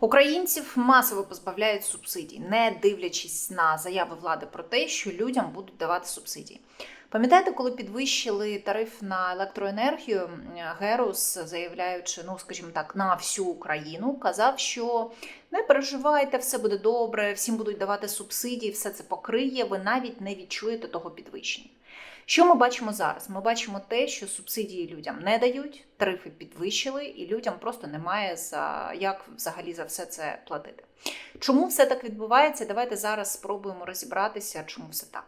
Українців масово позбавляють субсидій, не дивлячись на заяви влади про те, що людям будуть давати субсидії. Пам'ятаєте, коли підвищили тариф на електроенергію, Герус, заявляючи, ну скажімо так, на всю Україну, казав, що не переживайте, все буде добре, всім будуть давати субсидії, все це покриє. Ви навіть не відчуєте того підвищення. Що ми бачимо зараз? Ми бачимо те, що субсидії людям не дають, тарифи підвищили, і людям просто немає за як взагалі за все це платити. Чому все так відбувається? Давайте зараз спробуємо розібратися, чому все так.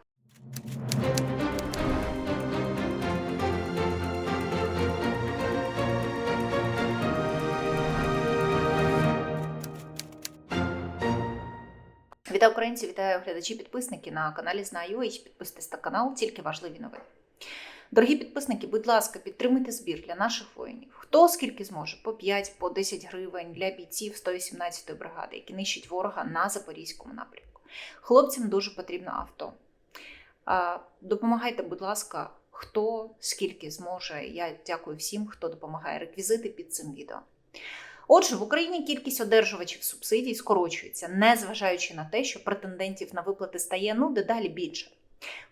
Вітаю українці, вітаю глядачі, підписники на каналі Знаю. І підписуйтесь на канал, тільки важливі новини. Дорогі підписники, будь ласка, підтримуйте збір для наших воїнів. Хто скільки зможе, по 5, по 10 гривень для бійців 118-ї бригади, які нищать ворога на запорізькому напрямку. Хлопцям дуже потрібно авто. Допомагайте, будь ласка, хто скільки зможе. Я дякую всім, хто допомагає. Реквізити під цим відео. Отже, в Україні кількість одержувачів субсидій скорочується, незважаючи на те, що претендентів на виплати стає ну дедалі більше.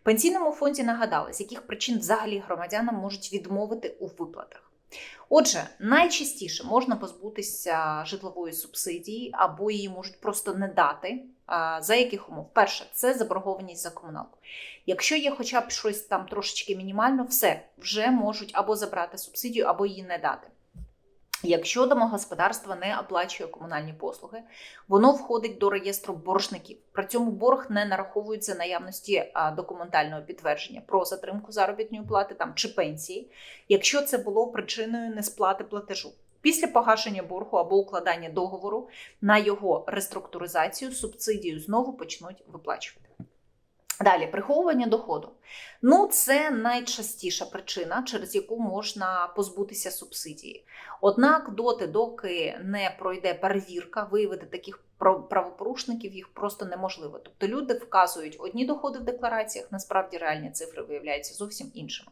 В пенсійному фонді нагадали, з яких причин взагалі громадянам можуть відмовити у виплатах. Отже, найчастіше можна позбутися житлової субсидії або її можуть просто не дати. За яких умов? Перше, це заборгованість за комуналку. Якщо є хоча б щось там трошечки мінімально, все вже можуть або забрати субсидію, або її не дати. Якщо домогосподарство не оплачує комунальні послуги, воно входить до реєстру боржників. При цьому борг не нараховується наявності документального підтвердження про затримку заробітної плати там чи пенсії, якщо це було причиною несплати платежу. Після погашення боргу або укладання договору на його реструктуризацію субсидію знову почнуть виплачувати. Далі, приховування доходу. Ну, це найчастіша причина, через яку можна позбутися субсидії. Однак, доти, доки не пройде перевірка, виявити таких правопорушників їх просто неможливо. Тобто люди вказують одні доходи в деклараціях, насправді реальні цифри виявляються зовсім іншими.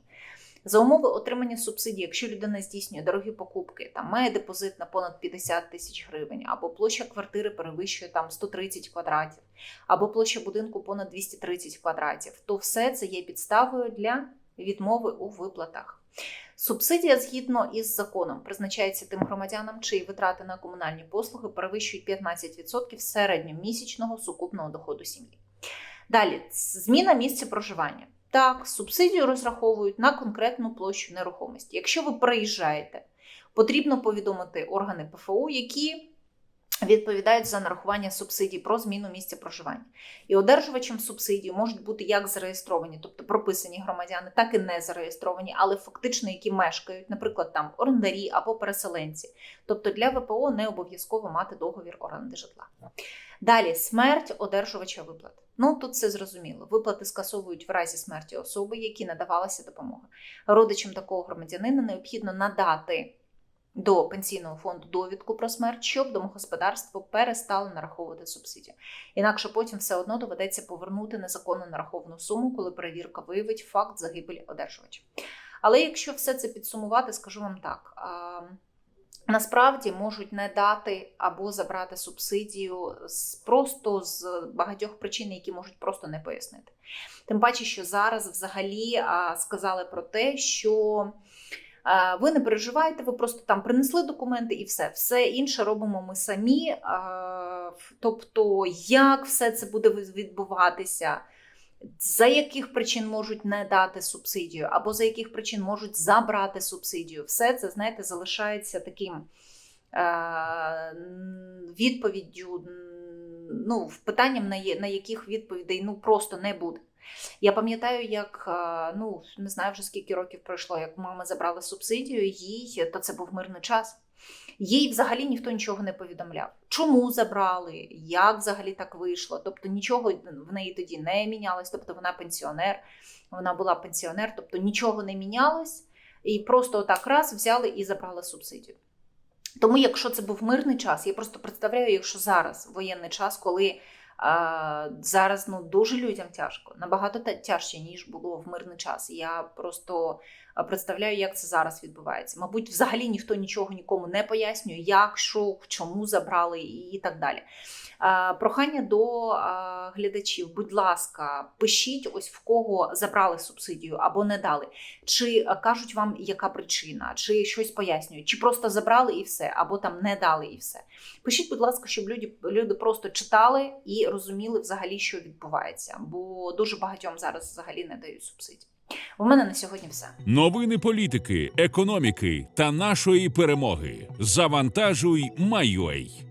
За умови отримання субсидій, якщо людина здійснює дорогі покупки, там має депозит на понад 50 тисяч гривень, або площа квартири перевищує там 130 квадратів, або площа будинку понад 230 квадратів, то все це є підставою для відмови у виплатах. Субсидія згідно із законом призначається тим громадянам, чиї витрати на комунальні послуги перевищують 15% середньомісячного сукупного доходу сім'ї. Далі зміна місця проживання. Так, субсидію розраховують на конкретну площу нерухомості. Якщо ви приїжджаєте, потрібно повідомити органи ПФУ, які відповідають за нарахування субсидій про зміну місця проживання. І одержувачем субсидій можуть бути як зареєстровані, тобто прописані громадяни, так і не зареєстровані, але фактично які мешкають, наприклад, там орендарі або переселенці. Тобто для ВПО не обов'язково мати договір оренди житла. Далі смерть одержувача виплат. Ну тут все зрозуміло. Виплати скасовують в разі смерті особи, які надавалася допомога. Родичам такого громадянина необхідно надати до пенсійного фонду довідку про смерть, щоб домогосподарство перестало нараховувати субсидію. Інакше потім все одно доведеться повернути незаконно нараховану суму, коли перевірка виявить факт загибелі одержувача. Але якщо все це підсумувати, скажу вам так. Насправді можуть не дати або забрати субсидію з просто з багатьох причин, які можуть просто не пояснити. Тим паче, що зараз взагалі сказали про те, що ви не переживаєте, ви просто там принесли документи і все. Все інше робимо ми самі. Тобто, як все це буде відбуватися? За яких причин можуть не дати субсидію, або за яких причин можуть забрати субсидію, все це, знаєте, залишається таким е, відповіддю, ну, питанням, на, яких відповідей ну, просто не буде. Я пам'ятаю, як ну не знаю вже скільки років пройшло, як мама забрала субсидію, їй то це був мирний час. Їй взагалі ніхто нічого не повідомляв. Чому забрали, як взагалі так вийшло. Тобто нічого в неї тоді не мінялось, тобто вона пенсіонер, вона була пенсіонер, тобто нічого не мінялось, і просто отак раз взяли і забрали субсидію. Тому, якщо це був мирний час, я просто представляю, якщо зараз воєнний час, коли Зараз ну дуже людям тяжко, набагато тяжче ніж було в мирний час. Я просто представляю, як це зараз відбувається. Мабуть, взагалі ніхто нічого нікому не пояснює, як, що, чому забрали і, і так далі. Прохання до глядачів, будь ласка, пишіть ось в кого забрали субсидію або не дали. Чи кажуть вам, яка причина, чи щось пояснюють, чи просто забрали і все, або там не дали і все. Пишіть, будь ласка, щоб люди, люди просто читали розуміли взагалі, що відбувається, бо дуже багатьом зараз взагалі не дають субсидій. У мене на сьогодні все. Новини політики, економіки та нашої перемоги. Завантажуй, майой.